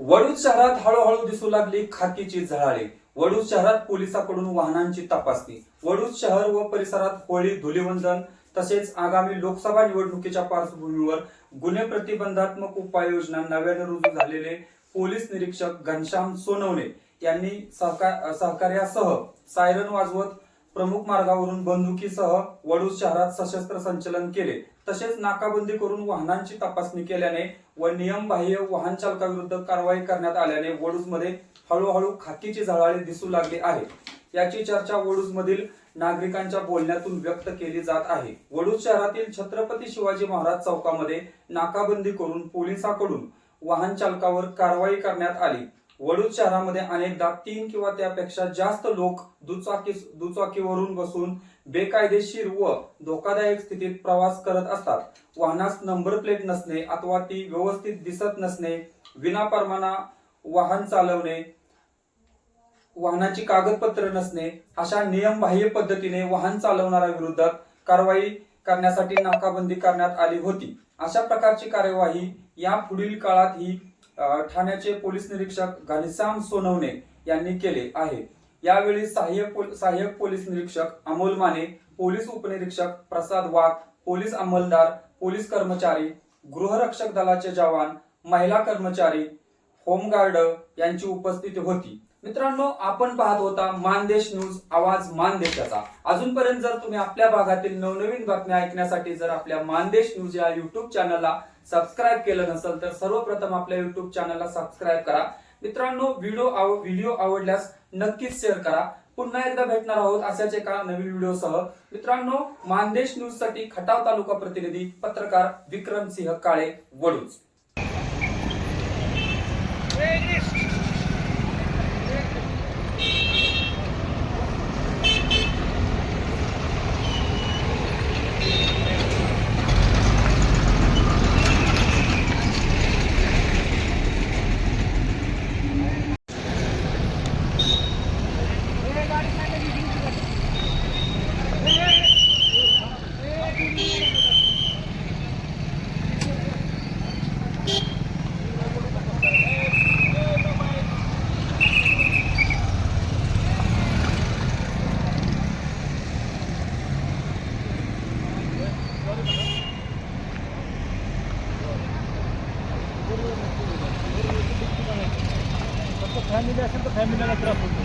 वडूज शहरात हळूहळू दिसू लागली खाकीची झळाळी. वडूज शहरात पोलिसांकडून वाहनांची तपासणी. वडूज शहर व परिसरात होळी धुलिवंदन तसेच आगामी लोकसभा निवडणुकीच्या पार्श्वभूमीवर गुन्हे प्रतिबंधात्मक उपाययोजना नव्याने रुजू झालेले पोलीस निरीक्षक घनश्याम सोनवणे यांनी सहका- सहकार्यासह सायरन वाजवत प्रमुख मार्गावरून बंदुकीसह वडूज शहरात सशस्त्र संचलन केले. तसेच नाकाबंदी करून वाहनांची तपासणी केल्याने व नियमबाह्य वाहन चालकाविरुद्ध कारवाई करण्यात आल्याने वडूजमध्ये हळूहळू खाकीची झळाळी दिसू लागली आहे. याची चर्चा वडूजमधील नागरिकांच्या बोलण्यातून व्यक्त केली जात आहे. वडूज शहरातील छत्रपती शिवाजी महाराज चौकामध्ये नाकाबंदी करून पोलिसांकडून वाहन चालकावर कारवाई करण्यात आली. वडूद शहरामध्ये अनेकदा तीन किंवा त्यापेक्षा जास्त लोक दुचाकी दुचाकीवरून बसून बेकायदेशीर व धोकादायक स्थितीत प्रवास करत असतात. वाहनास नंबर प्लेट नसणे अथवा ती व्यवस्थित दिसत नसणे विनापरवाना वाहन चालवणे वाहनाची कागदपत्र नसणे अशा नियमबाह्य पद्धतीने वाहन चालवणाऱ्या विरोधात कारवाई करण्यासाठी नाकाबंदी करण्यात आली होती. अशा प्रकारची कार्यवाही या पुढील काळात ही ठाण्याचे पोलीस निरीक्षक घनश्याम सोनवणे यांनी केले आहे. यावेळी सहाय्यक पोल- सहाय्यक पोलीस निरीक्षक अमोल माने पोलीस उपनिरीक्षक प्रसाद वाघ पोलीस अंमलदार पोलीस कर्मचारी गृहरक्षक दलाचे जवान महिला कर्मचारी होमगार्ड यांची उपस्थिती होती. मित्रांनो आपण पाहत होता मानदेश न्यूज आवाज मानदेशाचा. अजूनपर्यंत जर तुम्ही आपल्या भागातील नवनवीन बातम्या ऐकण्यासाठी जर आपल्या मानदेश न्यूज या युट्यूब चॅनलला सबस्क्राईब केलं नसेल तर सर्वप्रथम आपल्या युट्यूब चॅनलला सबस्क्राईब करा. मित्रांनो व्हिडिओ आव व्हिडिओ आवडल्यास नक्कीच शेअर करा. पुन्हा एकदा भेटणार आहोत अशाच एका नवीन व्हिडिओसह मित्रांनो मानदेश न्यूजसाठी खटाव तालुका प्रतिनिधी पत्रकार विक्रम सिंह काळे वडूज. फॅमिली असेल तर फॅमिलीला त्रास होतो.